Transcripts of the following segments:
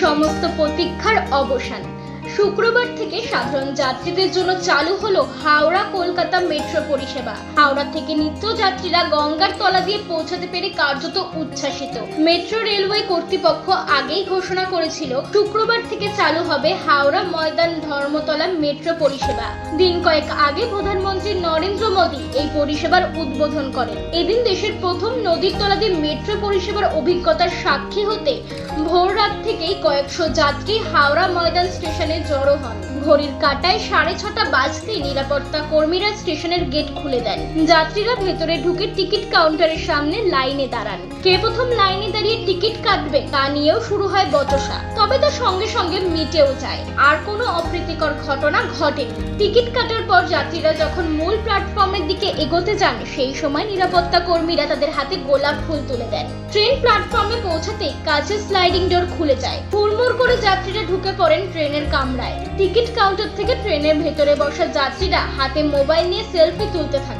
সমস্ত প্রতীক্ষার অবসান। শুক্রবার থেকে সাধারণ যাত্রীদের জন্য চালু হলো হাওড়া কলকাতা মেট্রো পরিষেবা। হাওড়া থেকে নিত্য যাত্রীরা গঙ্গার তলা দিয়ে পৌঁছাতে পেরে কার্যত উচ্ছ্বাসিত। মেট্রো রেলওয়ে কর্তৃপক্ষ আগেই ঘোষণা করেছিল, শুক্রবার থেকে চালু হবে হাওড়া ময়দান ধর্মতলা মেট্রো পরিষেবা। দিন কয়েক আগে প্রধানমন্ত্রী নরেন্দ্র মোদী এই পরিষেবার উদ্বোধন করেন। এদিন দেশের প্রথম নদীর তলা দিয়ে মেট্রো পরিষেবার অভিজ্ঞতার সাক্ষী হতে ভোর রাত থেকেই কয়েকশো যাত্রী হাওড়া ময়দান স্টেশনে জড়ো হন। ঘড়ির কাটায় সাড়ে ছটা বাজতেই নিরাপত্তা কর্মীরা স্টেশনের গেট খুলে দেন। যাত্রীরা ভেতরে ঢুকে টিকিট কাউন্টারের সামনে লাইনে দাঁড়ান। কে প্রথম লাইনে দাঁড়িয়ে টিকিট কাটবে তা নিয়েও শুরু হয় বচসা, তবে তা সঙ্গে সঙ্গে মিটেও যায়। আর কোনো অপ্রীতিকর ঘটনা ঘটেনি। টিকিট কাটার পর যাত্রীরা যখন মূল প্ল্যাটফর্মের দিকে এগোতে যান, সেই সময় নিরাপত্তা কর্মীরা তাদের হাতে গোলাপ ফুল তুলে দেন। ট্রেন প্ল্যাটফর্মে পৌঁছাতে কাচের স্লাইডিং ডোর খুলে যায়। হুড়মুড় করে যাত্রীরা ঢুকে পড়েন ট্রেনের কামরায় টিকিট কাউন্টার থেকে ট্রেনের ভেতরে বসা যাত্রীরা হাতে মোবাইল নিয়ে সেলফি তুলতে থেকে।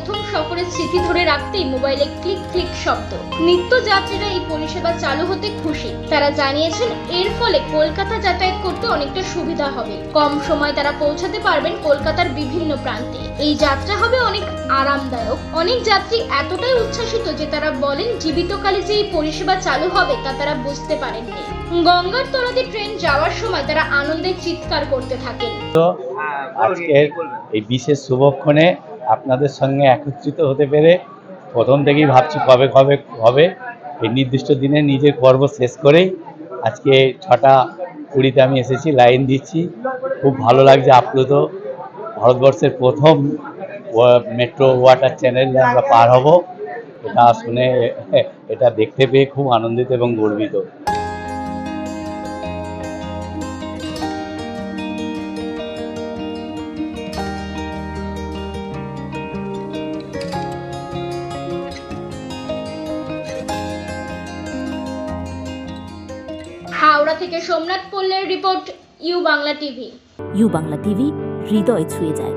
প্রথম সফরের স্মৃতি ধরে রাখতেই মোবাইলে ক্লিক ক্লিক শব্দ। নিত্য যাত্রীরা এই পরিষেবা চালু হতে খুশি। তারা জানিয়েছেন, এর ফলে কলকাতা যাতায়াত করতে অনেকটা সুবিধা হবে। কম সময় তারা পৌঁছাতে পারবেন কলকাতার বিভিন্ন প্রান্তে। এই যাত্রা হবে অনেক আরামদায়ক। অনেক যাত্রী এতটাই উচ্ছ্বাসিত যে তারা বলেন জীবিতকালে যে এই পরিষেবা চালু হবে তা তারা বুঝতে পারেননি। গঙ্গার তলাতে ট্রেন যাওয়ার সময় তারা আনন্দে চিৎকার করতে থাকেন। তো আজকের এই বিশেষ শুভক্ষণে আপনাদের সঙ্গে একত্রিত হতে পেরে প্রথম থেকেই ভাবছি কবে কবে হবে। এই নির্দিষ্ট দিনে নিজের পর্ব শেষ করেই আজকে ছটা কুড়িতে আমি এসেছি, লাইন দিচ্ছি। খুব ভালো লাগছে আপ্লুত। ভারতবর্ষের প্রথম মেট্রো ওয়াটার চ্যানেল আমরা পার হব। এটা শুনে, এটা দেখতে পেয়ে খুব আনন্দিত এবং গর্বিত। থেকে Somnath পল্লের report U Bangla TV. U Bangla TV হৃদয় ছুঁয়ে যায়।